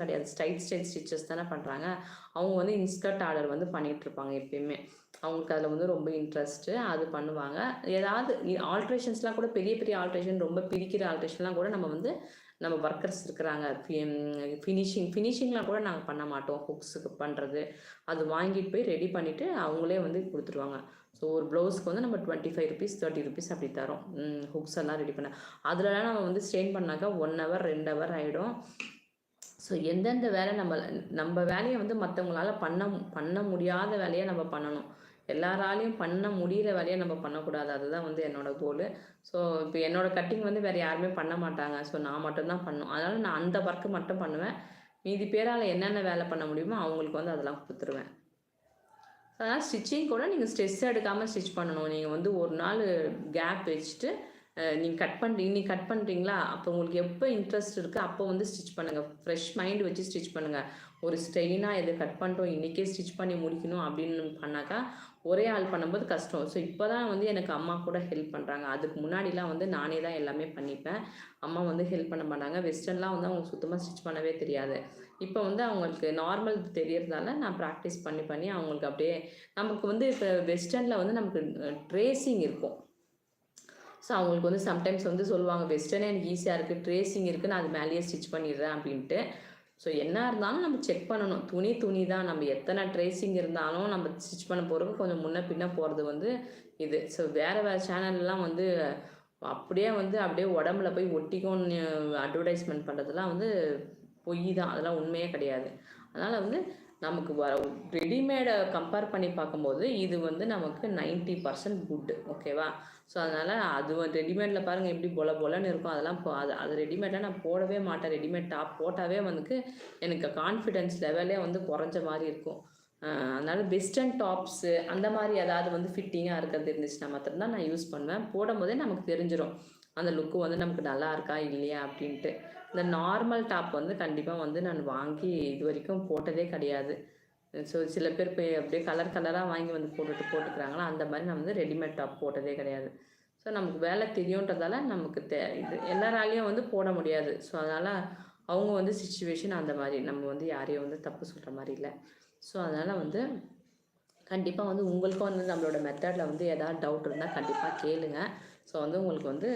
கிடையாது ஸ்டைட் ஸ்டைட் ஸ்டிச்சஸ் தானே பண்ணுறாங்க அவங்க வந்து இன்ஸ்கர்ட் ஆர்டர் வந்து பண்ணிகிட்ருப்பாங்க எப்பயுமே. அவங்களுக்கு அதில் வந்து ரொம்ப இன்ட்ரெஸ்ட்டு அது பண்ணுவாங்க. ஏதாவது ஆல்ட்ரேஷன்ஸ்லாம் கூட பெரிய பெரிய ஆல்ட்ரேஷன் ரொம்ப பிரிக்கிற ஆல்ட்ரேஷன்லாம் கூட நம்ம வந்து நம்ம ஒர்க்கர்ஸ் இருக்கிறாங்க. ஃபினிஷிங் ஃபினிஷிங்லாம் கூட நாங்கள் பண்ண மாட்டோம். ஹுக்ஸுக்கு பண்ணுறது அது வாங்கிட்டு போய் ரெடி பண்ணிவிட்டு அவங்களே வந்து கொடுத்துருவாங்க. ஸோ ஒரு ப்ளவுஸ்க்கு வந்து நம்ம twenty five rupees thirty rupees அப்படி தரோம். ஹுக்ஸ் எல்லாம் ரெடி பண்ண. அதுலலாம் நம்ம வந்து ஸ்டெயின் பண்ணாக்கா ஒன் ஹவர் ரெண்டு ஹவர் ஆகிடும் ஸோ எந்தெந்த வேலை நம்ம நம்ம வேலையை வந்து மற்றவங்களால பண்ண பண்ண முடியாத வேலையை நம்ம பண்ணணும். எல்லாராலையும் பண்ண முடிகிற வேலையை நம்ம பண்ணக்கூடாது. அதுதான் வந்து என்னோடய கோல் ஸோ இப்போ என்னோடய கட்டிங் வந்து வேறு யாருமே பண்ண மாட்டாங்க. ஸோ நான் மட்டும்தான் பண்ணும். அதனால் நான் அந்த ஒர்க்கு மட்டும் பண்ணுவேன். மீதி பேரால் என்னென்ன வேலை பண்ண முடியுமோ அவங்களுக்கு வந்து அதெல்லாம் கொடுத்துருவேன். அதனால் ஸ்டிச்சிங் கூட நீங்கள் ஸ்ட்ரெஸ் எடுக்காமல் ஸ்டிச் பண்ணணும். நீங்கள் வந்து ஒரு நாள் கேப் வச்சுட்டு நீங்கள் கட் பண்ணுறீங்க நீங்கள் கட் பண்ணுறீங்களா அப்போ உங்களுக்கு எப்போ இன்ட்ரெஸ்ட் இருக்குது அப்போ வந்து ஸ்டிச் பண்ணுங்கள் ஃப்ரெஷ் மைண்ட் வச்சு ஸ்டிச் பண்ணுங்கள் ஒரு ஸ்ட்ரெயினாக எது கட் பண்ணிட்டோம் இன்றைக்கே ஸ்டிச் பண்ணி முடிக்கணும் அப்படின்னு பண்ணாக்கா ஒரே ஆள் பண்ணும்போது கஷ்டம். ஸோ இப்போ தான் வந்து எனக்கு அம்மா கூட ஹெல்ப் பண்ணுறாங்க அதுக்கு முன்னாடிலாம் வந்து நானே தான் எல்லாமே பண்ணிப்பேன். அம்மா வந்து ஹெல்ப் பண்ண மாட்டாங்க. வெஸ்டர்ன்லாம் வந்து அவங்க சுத்தமாக ஸ்டிச் பண்ணவே தெரியாது. இப்போ வந்து அவங்களுக்கு நார்மல் தெரியறதால நான் ப்ராக்டிஸ் பண்ணி பண்ணி அவங்களுக்கு அப்படியே நமக்கு வந்து இப்போ வெஸ்டர்னில் வந்து நமக்கு ட்ரேசிங் இருக்கும். ஸோ அவங்களுக்கு வந்து சம்டைம்ஸ் வந்து சொல்லுவாங்க வெஸ்டர்னே எனக்கு ஈஸியாக இருக்குது ட்ரேசிங் இருக்குது நான் அது மேலேயே ஸ்டிச் பண்ணிடுறேன் அப்படின்ட்டு. ஸோ என்ன இருந்தாலும் நம்ம செக் பண்ணணும். துணி துணி தான். நம்ம எத்தனை ட்ரேசிங் இருந்தாலும் நம்ம ஸ்டிச் பண்ண போகிறதுக்கு கொஞ்சம் முன்ன பின்ன போகிறது வந்து இது. ஸோ வேறு வேறு சேனல்லாம் வந்து அப்படியே வந்து அப்படியே உடம்புல போய் ஒட்டிக்கோன்னு அட்வர்டைஸ்மெண்ட் பண்ணுறதுலாம் வந்து பொய் தான். அதெல்லாம் உண்மையே கிடையாது. அதனால் வந்து நமக்கு வர ரெடிமேடை கம்பேர் பண்ணி பார்க்கும்போது இது வந்து நமக்கு நைன்ட்டி பர்சன்ட் குட்டு ஓகேவா ஸோ அதனால் அது வந்து ரெடிமேடில் பாருங்கள் எப்படி பொல பொலன்னு இருக்கும். அதெல்லாம் அது அது ரெடிமேடாக நான் போடவே மாட்டேன். ரெடிமேட் டாப் போட்டாவே வந்து எனக்கு கான்ஃபிடென்ஸ் லெவலே வந்து குறைஞ்ச மாதிரி இருக்கும். அதனால் வெஸ்டர்ன் டாப்ஸு அந்த மாதிரி ஏதாவது வந்து ஃபிட்டிங்காக இருக்கிறது இருந்துச்சுன்னா மாத்திரம்தான் நான் யூஸ் பண்ணுவேன். போடும்போதே நமக்கு தெரிஞ்சிடும் அந்த லுக்கு வந்து நமக்கு நல்லா இருக்கா இல்லையா அப்படின்ட்டு. இந்த நார்மல் டாப் வந்து கண்டிப்பாக வந்து நான் வாங்கி இது வரைக்கும் போட்டதே கிடையாது. ஸோ சில பேர் போய் அப்படியே கலர் கலராக வாங்கி வந்து போட்டுட்டு போட்டுக்கிறாங்களா அந்த மாதிரி நான் வந்து ரெடிமேட் டாப் போட்டதே கிடையாது. ஸோ நமக்கு வேலை தெரியுன்றதால நமக்கு தே இது எல்லாராலையும் வந்து போட முடியாது. ஸோ அதனால் அவங்க வந்து சுச்சுவேஷன் அந்த மாதிரி நம்ம வந்து யாரையும் வந்து தப்பு சொல்கிற மாதிரி இல்லை. ஸோ அதனால் வந்து கண்டிப்பாக வந்து உங்களுக்கும் வந்து நம்மளோட மெத்தடில் வந்து எதாவது டவுட் இருந்தால் கண்டிப்பாக கேளுங்கள் ஸோ வந்து உங்களுக்கு வந்து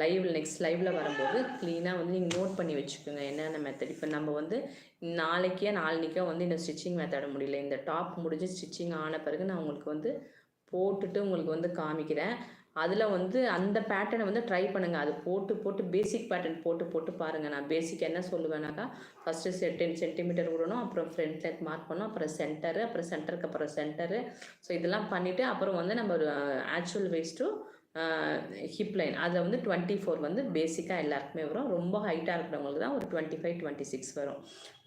லைவ் நெக்ஸ்ட் லைவில் வரும்போது க்ளீனாக வந்து நீங்கள் நோட் பண்ணி வச்சுக்கோங்க. என்னென்ன மெத்தட் இப்போ நம்ம வந்து நாளைக்கே நாளைக்கோ வந்து இந்த ஸ்டிச்சிங் மெத்தட முடியல. இந்த டாப் முடிஞ்சு ஸ்டிச்சிங் ஆன பிறகு நான் உங்களுக்கு வந்து போட்டுட்டு உங்களுக்கு வந்து காமிக்கிறேன். அதில் வந்து அந்த பேட்டர்னை வந்து ட்ரை பண்ணுங்கள் அது போட்டு போட்டு பேசிக் பேட்டர்ன் போட்டு போட்டு பாருங்கள் நான் பேசிக் என்ன சொல்லுவேனாக்கா ஃபஸ்ட்டு டென் சென்டிமீட்டர் விடணும் அப்புறம் ஃப்ரண்ட் லெக் மார்க் பண்ணணும் அப்புறம் சென்டரு அப்புறம் சென்டருக்கு அப்புறம் சென்டரு ஸோ இதெல்லாம் பண்ணிவிட்டு அப்புறம் வந்து நம்ம ஆக்சுவல் வேஸ்ட்டும் uh, ஹிப் லைன் அதில் வந்து டுவெண்ட்டி ஃபோர் வந்து பேசிக்காக எல்லாருக்குமே வரும். ரொம்ப ஹைட்டாக இருக்கிறவங்களுக்கு தான் ஒரு டுவெண்ட்டி ஃபைவ் டுவெண்ட்டி சிக்ஸ் வரும்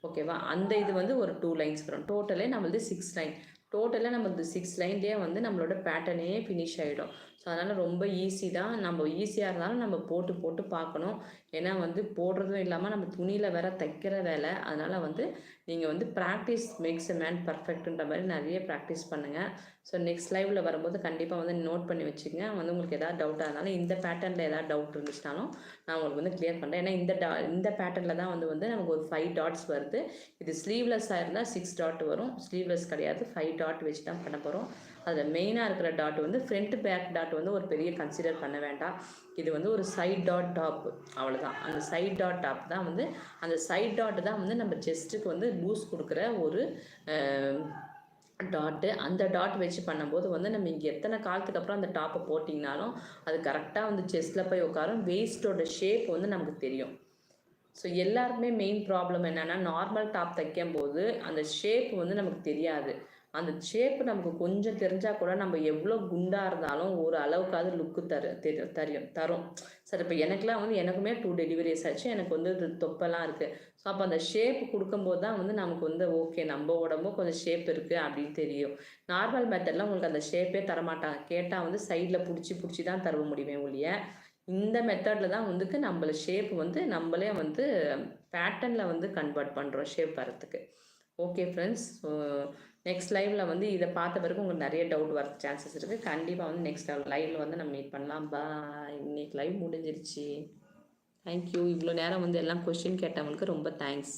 ஓகேவா அந்த இது வந்து ஒரு டூ லைன்ஸ் வரும். டோட்டலே நம்மளது சிக்ஸ் லைன் டோட்டலாக நம்மளது சிக்ஸ் லைன்லேயே வந்து நம்மளோட பேட்டர்னே ஃபினிஷ் ஆகிடும் ஸோ அதனால் ரொம்ப ஈஸி தான். நம்ம ஈஸியாக இருந்தாலும் நம்ம போட்டு போட்டு பார்க்கணும். ஏன்னா வந்து போடுறதும் இல்லாமல் நம்ம துணியில் வேற தைக்கிற வேலை. அதனால் வந்து நீங்கள் வந்து ப்ராக்டிஸ் மேக்ஸ் எ மேன் பர்ஃபெக்ட்ன்ற மாதிரி நிறைய ப்ராக்டிஸ் பண்ணுங்கள் ஸோ நெக்ஸ்ட் லைவில் வரும்போது கண்டிப்பாக வந்து நோட் பண்ணி வச்சுக்கோங்க. வந்து உங்களுக்கு எதாவது டவுட்டாக இருந்தாலும் இந்த பேட்டர்னில் எதாவது டவுட் இருந்துச்சுனாலும் நான் உங்களுக்கு வந்து கிளியர் பண்ணுறேன் ஏன்னா இந்த டா இந்த பேட்டர்னில் தான் வந்து வந்து நமக்கு ஒரு ஃபைவ் டாட்ஸ் வருது. இது ஸ்லீவ்லெஸ்ஸாக இருந்தால் சிக்ஸ் டாட் வரும். ஸ்லீவ்லெஸ் கிடையாது. ஃபைவ் டாட் வச்சு தான் பண்ண போகிறோம் அதில் மெயினாக இருக்கிற டாட் வந்து ஃப்ரண்ட் பேக் டாட் வந்து ஒரு பெரிய கன்சிடர் பண்ண வேண்டாம். இது வந்து ஒரு சைட் டாட் டாப் அவ்வளோதான் அந்த சைட் டாட் டாப் தான் வந்து அந்த சைட் டாட் தான் வந்து நம்ம செஸ்ட்டுக்கு வந்து லூஸ் கொடுக்குற ஒரு டாட்டு அந்த டாட் வச்சு பண்ணும்போது வந்து நம்ம இங்கே எத்தனை காலத்துக்கு அப்புறம் அந்த டாப்பை போட்டிங்கனாலும் அது கரெக்டாக வந்து செஸ்ட்டில் போய் உட்காரும். வேஸ்ட்டோட ஷேப் வந்து நமக்கு தெரியும். ஸோ எல்லாருக்குமே மெயின் ப்ராப்ளம் என்னென்னா நார்மல் டாப் தைக்கும் போது அந்த ஷேப் வந்து நமக்கு தெரியாது. அந்த ஷேப் நமக்கு கொஞ்சம் தெரிஞ்சால் கூட நம்ம எவ்வளோ குண்டாக இருந்தாலும் ஒரு அளவுக்காவது லுக்கு தரு தெரியும் தரும். தரும் சார் இப்போ எனக்குலாம் வந்து எனக்குமே டூ டெலிவரிஸ் ஆச்சு. எனக்கு வந்து இது தொப்பெல்லாம் இருக்குது ஸோ அப்போ அந்த ஷேப் கொடுக்கும்போது தான் வந்து நமக்கு வந்து ஓகே நம்ம உடம்பும் கொஞ்சம் ஷேப் இருக்குது அப்படின்னு தெரியும். நார்மல் மெத்தட்லாம் உங்களுக்கு அந்த ஷேப்பே தரமாட்டாங்க. கேட்டால் வந்து சைடில் பிடிச்சி பிடிச்சி தான் தருவ முடியுமே ஒழிய இந்த மெத்தடில் தான் வந்துக்கு நம்மள ஷேப் வந்து நம்மளே வந்து பேட்டர்னில் வந்து கன்வெர்ட் பண்ணுறோம் ஷேப் வரத்துக்கு ஓகே ஃப்ரெண்ட்ஸ் நெக்ஸ்ட் லைவில் வந்து இதை பார்த்த பிறகு உங்களுக்கு நிறைய டவுட் வர சான்சஸ் இருக்குது கண்டிப்பாக வந்து நெக்ஸ்ட் லைவில் வந்து நம்ம மீட் பண்ணலாம். பா இன்னைக்கு லைவ் முடிஞ்சிருச்சு. தேங்க்யூ இவ்வளோ நேரம் வந்து எல்லாம் கொஷின் கேட்டவங்களுக்கு ரொம்ப தேங்க்ஸ்